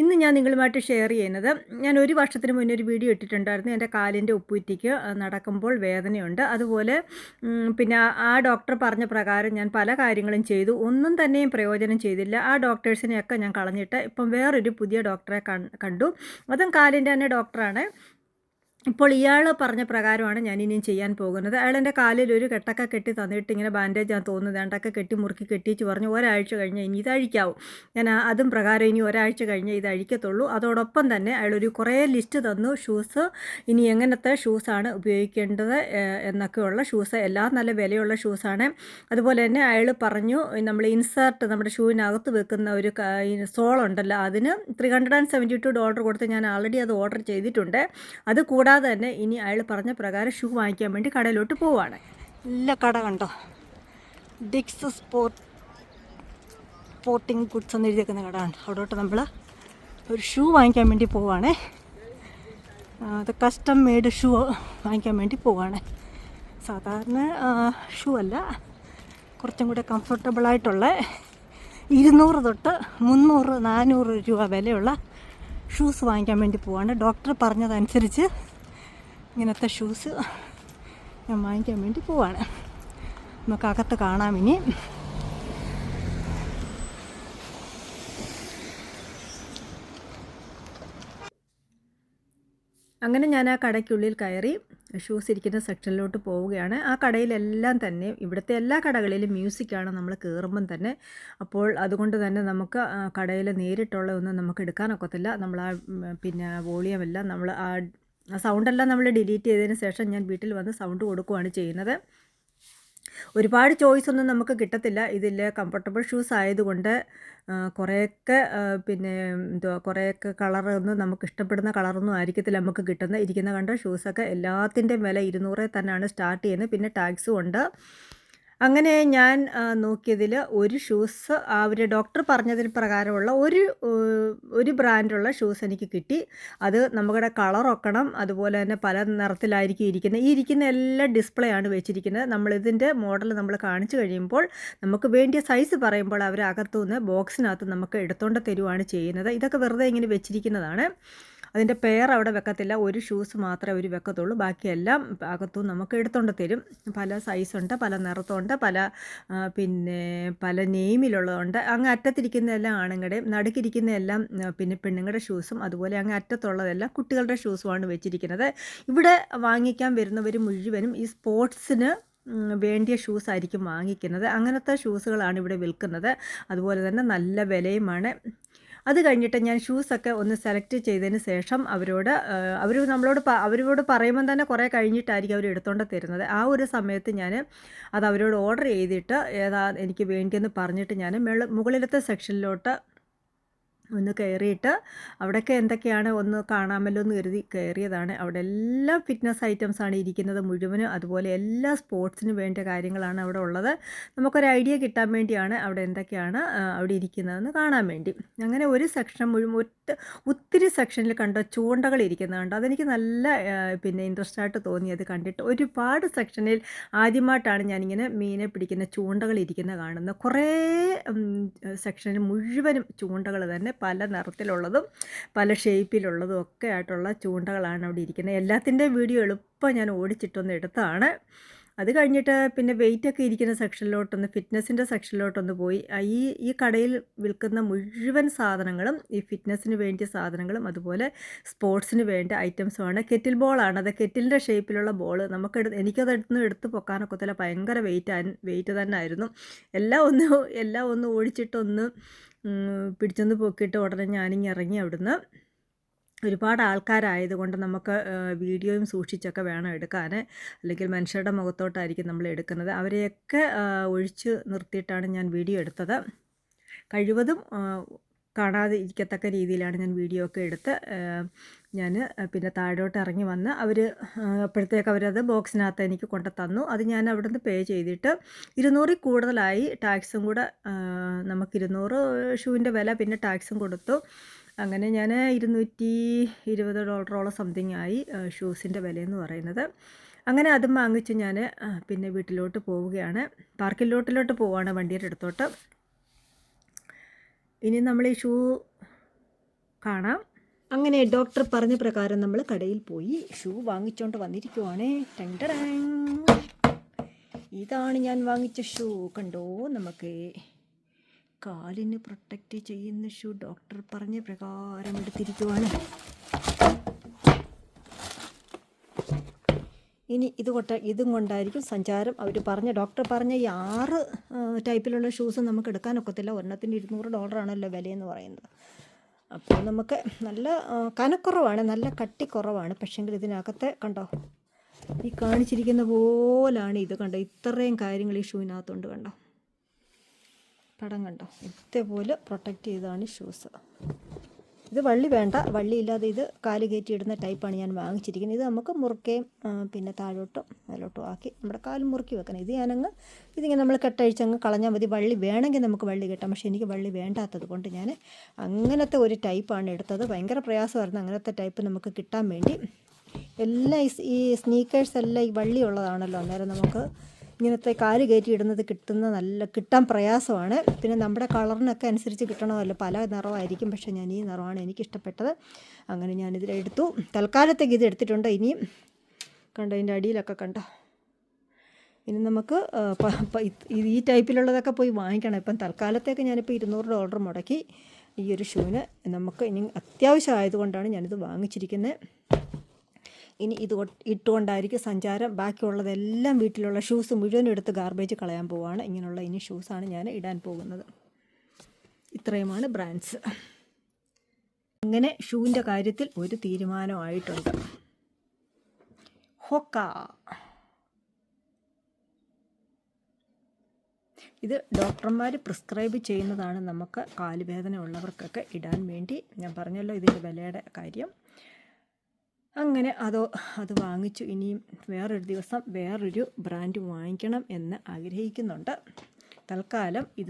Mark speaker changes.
Speaker 1: ഇന്ന് ഞാൻ നിങ്ങളുമായിട്ട് ഷെയർ ചെയ്യുന്നത് ഞാൻ ഒരു വർഷത്തിന് മുന്നേ ഒരു വീഡിയോ ഇട്ടിട്ടുണ്ടായിരുന്നു. എന്റെ കാലിന്റെ ഉപ്പൂറ്റിക്ക് നടക്കുമ്പോൾ വേദനയുണ്ട്. അതുപോലെ പിന്നെ ആ ഡോക്ടർ പറഞ്ഞ പ്രകാരം ഞാൻ പല കാര്യങ്ങളും ചെയ്തു. ഒന്നും തന്നെയും പ്രയോജനം ചെയ്തില്ല. ആ ഡോക്ടേഴ്സിനെയൊക്കെ ഞാൻ കളഞ്ഞിട്ട് ഇപ്പം വേറൊരു പുതിയ ഡോക്ടറെ കണ്ടു. അതും കാലിന്റെ തന്നെ ഡോക്ടറാണ് ഇപ്പോൾ ഇയാൾ പറഞ്ഞ പ്രകാരമാണ് ഞാൻ ഇനിയും ചെയ്യാൻ പോകുന്നത്. അയാൾ എന്റെ കാലിൽ ഒരു കെട്ടൊക്കെ കെട്ടി തന്നിട്ട് ഇങ്ങനെ ബാൻഡേജ് ഞാൻ തോന്നുന്നത് രണ്ടൊക്കെ കെട്ടി മുറുക്കി കെട്ടിച്ച് പറഞ്ഞു ഒരാഴ്ച കഴിഞ്ഞ് ഇനി ഇത് അഴിക്കാവും ഞാൻ അതും പ്രകാരം ഇനി ഒരാഴ്ച കഴിഞ്ഞ് ഇത് അഴിക്കത്തുള്ളൂ അതോടൊപ്പം തന്നെ അയാൾ ഒരു കുറേ ലിസ്റ്റ് തന്നു. ഷൂസ് ഇനി എങ്ങനത്തെ ഷൂസാണ് ഉപയോഗിക്കേണ്ടത് എന്നൊക്കെയുള്ള ഷൂസ്. എല്ലാം നല്ല വിലയുള്ള ഷൂസാണ്. അതുപോലെ തന്നെ അയാൾ പറഞ്ഞു നമ്മൾ ഇൻസേർട്ട് നമ്മുടെ ഷൂവിനകത്ത് വെക്കുന്ന ഒരു സോൾ ഉണ്ടല്ലോ അതിന് three hundred and seventy two dollar കൊടുത്ത് ഞാൻ ആൾറെഡി അത് ഓർഡർ ചെയ്തിട്ടുണ്ട്. അത് കൂടാതെ കൂടാതെ തന്നെ ഇനി അയാൾ പറഞ്ഞ പ്രകാരം ഷൂ വാങ്ങിക്കാൻ വേണ്ടി കടയിലോട്ട് പോവാണ്. നല്ല കട കണ്ടോ? ഡിക്സ് സ്പോർട്ട് സ്പോർട്ടിങ് ഗുഡ്സ് എന്ന് എഴുതിയേക്കുന്ന കടയാണ്. അവിടോട്ട് നമ്മൾ ഒരു ഷൂ വാങ്ങിക്കാൻ വേണ്ടി പോവാണേ. അത് കസ്റ്റം മെയ്ഡ് ഷൂ വാങ്ങിക്കാൻ വേണ്ടി പോവാണ്. സാധാരണ ഷൂ അല്ല. കുറച്ചും കൂടെ കംഫർട്ടബിളായിട്ടുള്ള ഇരുന്നൂറ് തൊട്ട് മുന്നൂറ് നാനൂറ് രൂപ വിലയുള്ള ഷൂസ് വാങ്ങിക്കാൻ വേണ്ടി പോവാണ്. ഡോക്ടർ പറഞ്ഞതനുസരിച്ച് ഇങ്ങനത്തെ ഷൂസ് ഞാൻ വാങ്ങിക്കാൻ വേണ്ടി പോവാണ്. നമുക്ക് അകത്ത് കാണാം ഇനി. അങ്ങനെ ഞാൻ ആ കടയ്ക്കുള്ളിൽ കയറി ഷൂസ് ഇരിക്കുന്ന സെക്ഷനിലോട്ട് പോവുകയാണ്. ആ കടയിലെല്ലാം തന്നെ ഇവിടുത്തെ എല്ലാ കടകളിലും മ്യൂസിക്കാണ് നമ്മൾ കയറുമ്പം തന്നെ. അപ്പോൾ അതുകൊണ്ട് തന്നെ നമുക്ക് കടയിൽ നേരിട്ടുള്ള ഒന്നും നമുക്ക് എടുക്കാനൊക്കത്തില്ല നമ്മൾ ആ പിന്നെ വോളിയം എല്ലാം നമ്മൾ ആ സൗണ്ടെല്ലാം നമ്മൾ ഡിലീറ്റ് ചെയ്തതിന് ശേഷം ഞാൻ വീട്ടിൽ വന്ന് സൗണ്ട് കൊടുക്കുകയാണ് ചെയ്യുന്നത്. ഒരുപാട് ചോയ്സ് ഒന്നും നമുക്ക് കിട്ടത്തില്ല. ഇതിൽ കംഫർട്ടബിൾ ഷൂസ് ആയതുകൊണ്ട് കുറേയൊക്കെ പിന്നെ എന്തുവാ കുറേയൊക്കെ കളറൊന്നും നമുക്ക് ഇഷ്ടപ്പെടുന്ന കളറൊന്നും ആയിരിക്കത്തില്ല നമുക്ക് കിട്ടുന്ന ഇരിക്കുന്ന കണ്ട ഷൂസൊക്കെ എല്ലാത്തിന്റെയും വില ഇരുന്നൂറേ തന്നെയാണ് സ്റ്റാർട്ട് ചെയ്യുന്നത്. പിന്നെ ടാക്സും ഉണ്ട്. അങ്ങനെ ഞാൻ നോക്കിയതിൽ ഒരു ഷൂസ് അവർ ഡോക്ടർ പറഞ്ഞതിന് പ്രകാരമുള്ള ഒരു ഒരു ബ്രാൻഡുള്ള ഷൂസ് എനിക്ക് കിട്ടി. അത് നമ്മുടെ കളറൊക്കണം അതുപോലെ തന്നെ പല നിറത്തിലായിരിക്കും ഇരിക്കുന്നത്. ഈ ഇരിക്കുന്ന എല്ലാ ഡിസ്പ്ലേ ആണ് വെച്ചിരിക്കുന്നത്. നമ്മളിതിന്റെ മോഡൽ നമ്മൾ കാണിച്ചു കഴിയുമ്പോൾ നമുക്ക് വേണ്ടിയ സൈസ് പറയുമ്പോൾ അവർ അകത്തുനിന്ന് ബോക്സിനകത്ത് നമുക്ക് എടുത്തുകൊണ്ട് തരുവാണ് ചെയ്യുന്നത്. ഇതൊക്കെ വെറുതെ ഇങ്ങനെ വെച്ചിരിക്കുന്നതാണ്. അതിന്റെ പെയർ അവിടെ വെക്കത്തില്ല. ഒരു ഷൂസ് മാത്രമേ അവർ വെക്കത്തുള്ളൂ. ബാക്കിയെല്ലാം അകത്തും നമുക്ക് എടുത്തുകൊണ്ട് തരും. പല സൈസുണ്ട് പല നിറത്തുണ്ട് പല പിന്നെ പല നെയിമിലുള്ളതുണ്ട് അങ്ങ് അറ്റത്തിരിക്കുന്നതെല്ലാം ആണുങ്ങളുടെയും നടുക്കിരിക്കുന്നതെല്ലാം പിന്നെ പെണ്ണുങ്ങളുടെ ഷൂസും അതുപോലെ അങ്ങ് അറ്റത്തുള്ളതെല്ലാം കുട്ടികളുടെ ഷൂസുമാണ് വെച്ചിരിക്കുന്നത്. ഇവിടെ വാങ്ങിക്കാൻ വരുന്നവർ മുഴുവനും ഈ സ്പോർട്സിന് വേണ്ടിയ ഷൂസ് ആയിരിക്കും വാങ്ങിക്കുന്നത്. അങ്ങനത്തെ ഷൂസുകളാണ് ഇവിടെ വിൽക്കുന്നത്. അതുപോലെ തന്നെ നല്ല വിലയുമാണ്. അത് കഴിഞ്ഞിട്ട് ഞാൻ ഷൂസൊക്കെ ഒന്ന് സെലക്ട് ചെയ്തതിന് ശേഷം അവരോട് അവർ നമ്മളോട് അവരോട് പറയുമ്പം തന്നെ കുറേ കഴിഞ്ഞിട്ടായിരിക്കും അവർ എടുത്തോണ്ട് തരുന്നത്. ആ ഒരു സമയത്ത് ഞാൻ അത് അവരോട് ഓർഡർ ചെയ്തിട്ട് ഏതാ എനിക്ക് വേണ്ടിയെന്ന് പറഞ്ഞിട്ട് ഞാൻ മുകളിലത്തെ സെക്ഷനിലോട്ട് ഒന്ന് കയറിയിട്ട് അവിടെയൊക്കെ എന്തൊക്കെയാണ് ഒന്ന് കാണാമല്ലോ എന്ന് കരുതി കയറിയതാണ്. അവിടെ എല്ലാ ഫിറ്റ്നസ് ഐറ്റംസാണ് ഇരിക്കുന്നത് മുഴുവനും. അതുപോലെ എല്ലാ സ്പോർട്സിനും വേണ്ട കാര്യങ്ങളാണ് അവിടെ ഉള്ളത്. നമുക്കൊരു ഐഡിയ കിട്ടാൻ വേണ്ടിയാണ് അവിടെ എന്തൊക്കെയാണ് അവിടെ ഇരിക്കുന്നതെന്ന് കാണാൻ വേണ്ടി. അങ്ങനെ ഒരു സെക്ഷൻ മുഴുവൻ ഒറ്റ ഒത്തിരി സെക്ഷനിൽ കണ്ട ചൂണ്ടകൾ ഇരിക്കുന്നത് കണ്ടോ? അതെനിക്ക് നല്ല പിന്നെ ഇൻട്രസ്റ്റ് ആയിട്ട് തോന്നിയത് കണ്ടിട്ട്. ഒരുപാട് സെക്ഷനിൽ ആദ്യമായിട്ടാണ് ഞാനിങ്ങനെ മീനെ പിടിക്കുന്ന ചൂണ്ടകൾ ഇരിക്കുന്നത് കാണുന്നത്. കുറേ സെക്ഷനിൽ മുഴുവനും ചൂണ്ടകൾ തന്നെ പല നിറത്തിലുള്ളതും പല ഷേപ്പിലുള്ളതും ഒക്കെ ആയിട്ടുള്ള ചൂണ്ടകളാണ് അവിടെ ഇരിക്കുന്നത്. എല്ലാത്തിന്റെയും വീഡിയോ എളുപ്പം ഞാൻ ഓടിച്ചിട്ടൊന്ന് എടുത്താണ്. അത് കഴിഞ്ഞിട്ട് പിന്നെ വെയിറ്റ് ഒക്കെ ഇരിക്കുന്ന സെക്ഷനിലോട്ടൊന്ന് ഫിറ്റ്നസ്സിന്റെ സെക്ഷനിലോട്ടൊന്ന് പോയി. ഈ ഈ കടയിൽ വിൽക്കുന്ന മുഴുവൻ സാധനങ്ങളും ഈ ഫിറ്റ്നസ്സിന് വേണ്ടിയ സാധനങ്ങളും അതുപോലെ സ്പോർട്സിന് വേണ്ട ഐറ്റംസുമാണ് കെറ്റിൽ ബോളാണ് അത് കെറ്റിലിന്റെ ഷേപ്പിലുള്ള ബോൾ നമുക്ക് എനിക്കത് എടുത്ത് പൊക്കാനൊക്കത്തില്ല. ഭയങ്കര വെയിറ്റ് വെയിറ്റ് തന്നെ ആയിരുന്നു എല്ലാം ഒന്ന് എല്ലാം ഒന്ന് ഓടിച്ചിട്ടൊന്ന് പിടിച്ചൊന്ന് പൊക്കിയിട്ട് ഉടനെ ഞാനിങ്ങി ഇറങ്ങി അവിടുന്ന് ഒരുപാട് ആൾക്കാരായതുകൊണ്ട് നമുക്ക് വീഡിയോയും സൂക്ഷിച്ചൊക്കെ വേണം എടുക്കാൻ. അല്ലെങ്കിൽ മനുഷ്യരുടെ മുഖത്തോട്ടായിരിക്കും നമ്മൾ എടുക്കുന്നത്. അവരെയൊക്കെ ഒഴിച്ച് നിർത്തിയിട്ടാണ് ഞാൻ വീഡിയോ എടുത്തത്. കഴിവതും കാണാതെ ഇരിക്കത്തക്ക രീതിയിലാണ് ഞാൻ വീഡിയോ ഒക്കെ എടുത്ത് ഞാൻ പിന്നെ താഴോട്ട് ഇറങ്ങി വന്ന് അവർ അപ്പോഴത്തേക്ക് അവരത് ബോക്സിനകത്ത് എനിക്ക് കൊണ്ട് തന്നു. അത് ഞാൻ അവിടെ നിന്ന് പേ ചെയ്തിട്ട് ഇരുന്നൂറിൽ കൂടുതലായി ടാക്സും കൂടെ നമുക്ക് ഇരുന്നൂറ് ഷൂവിന്റെ വില പിന്നെ ടാക്സും കൊടുത്തു. അങ്ങനെ ഞാൻ ഇരുന്നൂറ്റി ഇരുപത് ഡോളറോളം സംതിങ് ആയി ഷൂസിന്റെ വിലയെന്ന് പറയുന്നത്. അങ്ങനെ അതും വാങ്ങിച്ച് ഞാൻ പിന്നെ വീട്ടിലോട്ട് പോവുകയാണ്. പാർക്കിംഗ് ലോട്ടിലോട്ട് പോവുകയാണ് വണ്ടിയുടെ അടുത്തോട്ട്. ഇനി നമ്മൾ ഈ ഷൂ കാണാം. അങ്ങനെ ഡോക്ടർ പറഞ്ഞ പ്രകാരം നമ്മൾ കടയിൽ പോയി ഷൂ വാങ്ങിച്ചുകൊണ്ട് വന്നിരിക്കുവാണേ. ടെൻഡറാങ് ഇതാണ് ഞാൻ വാങ്ങിച്ച ഷൂ. കണ്ടോ നമുക്ക്? കാലിന് പ്രൊട്ടക്റ്റ് ചെയ്യുന്ന ഷൂ ഡോക്ടർ പറഞ്ഞ പ്രകാരം എടുത്തിരിക്കുവാണ്. ഇനി ഇത് കൊട്ട ഇതും കൊണ്ടായിരിക്കും സഞ്ചാരം. അവർ പറഞ്ഞ ഡോക്ടർ പറഞ്ഞ ഈ ആറ് ടൈപ്പിലുള്ള ഷൂസ് നമുക്ക് എടുക്കാനൊക്കത്തില്ല ഒരെണ്ണത്തിന് ഇരുന്നൂറ് ഡോളറാണല്ലോ വിലയെന്ന് പറയുന്നത്. അപ്പോൾ നമുക്ക് നല്ല കനക്കുറവാണ് നല്ല കട്ടിക്കുറവാണ്. പക്ഷേങ്കിൽ ഇതിനകത്തെ കണ്ടോ ഈ കാണിച്ചിരിക്കുന്ന പോലാണ് ഇത് കണ്ടോ? ഇത്രയും കാര്യങ്ങൾ ഈ ഷൂവിനകത്തുണ്ട് കണ്ടോ? പടം കണ്ടോ? ഇതേപോലെ പ്രൊട്ടക്റ്റ് ചെയ്താണ് ഷൂസ് ഇത് വള്ളി വേണ്ട. വള്ളിയില്ലാതെ ഇത് കാൽ കയറ്റി ഇടുന്ന ടൈപ്പാണ് ഞാൻ വാങ്ങിച്ചിരിക്കുന്നത്. ഇത് നമുക്ക് മുറുക്കേം പിന്നെ താഴോട്ടും മേലോട്ടും ആക്കി നമ്മുടെ കാൽ മുറുക്കി വെക്കണം. ഇത് ഞാനങ്ങ് ഇതിങ്ങനെ നമ്മൾ കെട്ടഴിച്ചങ്ങ് കളഞ്ഞാൽ മതി. വള്ളി വേണമെങ്കിൽ നമുക്ക് വള്ളി കിട്ടാം. പക്ഷേ എനിക്ക് വള്ളി വേണ്ടാത്തത് കൊണ്ട് ഞാൻ അങ്ങനത്തെ ഒരു ടൈപ്പാണ് എടുത്തത്. ഭയങ്കര പ്രയാസമായിരുന്നു അങ്ങനത്തെ ടൈപ്പ് നമുക്ക് കിട്ടാൻ വേണ്ടി. എല്ലാം ഈ സ്നീക്കേഴ്സ് എല്ലാം ഈ വള്ളി ഉള്ളതാണല്ലോ. അന്നേരം നമുക്ക് ഇങ്ങനത്തെ കാൽ കയറ്റി ഇടുന്നത് കിട്ടുന്ന നല്ല കിട്ടാൻ പ്രയാസമാണ്. പിന്നെ നമ്മുടെ കളറിനൊക്കെ അനുസരിച്ച് കിട്ടണമല്ലോ. പല നിറമായിരിക്കും. പക്ഷേ ഞാൻ ഈ നിറമാണ് എനിക്കിഷ്ടപ്പെട്ടത്. അങ്ങനെ ഞാനിതിലെടുത്തു തൽക്കാലത്തേക്ക് ഇത് എടുത്തിട്ടുണ്ട്. ഇനിയും കണ്ടോ ഇതിന്റെ അടിയിലൊക്കെ കണ്ടോ? ഇനി നമുക്ക് ഈ ടൈപ്പിലുള്ളതൊക്കെ പോയി വാങ്ങിക്കണം. ഇപ്പം തൽക്കാലത്തേക്ക് ഞാനിപ്പോൾ ഇരുന്നൂറ് ഡോളർ മുടക്കി ഈ ഒരു ഷൂവിന്. നമുക്ക് ഇനി അത്യാവശ്യം ആയതുകൊണ്ടാണ് ഞാനിത് വാങ്ങിച്ചിരിക്കുന്നത്. ഇനി ഇത് ഇട്ടുകൊണ്ടായിരിക്കും സഞ്ചാരം. ബാക്കിയുള്ളതെല്ലാം വീട്ടിലുള്ള ഷൂസ് മുഴുവൻ എടുത്ത് ഗാർബേജ് കളയാൻ പോവുകയാണ് ഇങ്ങനെയുള്ള ഇനി ഷൂസാണ് ഞാൻ ഇടാൻ പോകുന്നത്. ഇത്രയുമാണ് ബ്രാൻഡ്സ് അങ്ങനെ ഷൂവിന്റെ കാര്യത്തിൽ ഒരു തീരുമാനമായിട്ടുണ്ട്. ഹൊക്ക. ഇത് ഡോക്ടർമാർ പ്രിസ്ക്രൈബ് ചെയ്യുന്നതാണ് നമുക്ക് കാലുവേദന ഉള്ളവർക്കൊക്കെ ഇടാൻ വേണ്ടി. ഞാൻ പറഞ്ഞല്ലോ ഇതിന്റെ വിലയുടെ കാര്യം. അങ്ങനെ അതോ അത് വാങ്ങിച്ചു. ഇനിയും വേറൊരു ദിവസം വേറൊരു ബ്രാൻഡ് വാങ്ങിക്കണം എന്ന് ആഗ്രഹിക്കുന്നുണ്ട്. തൽക്കാലം ഇത്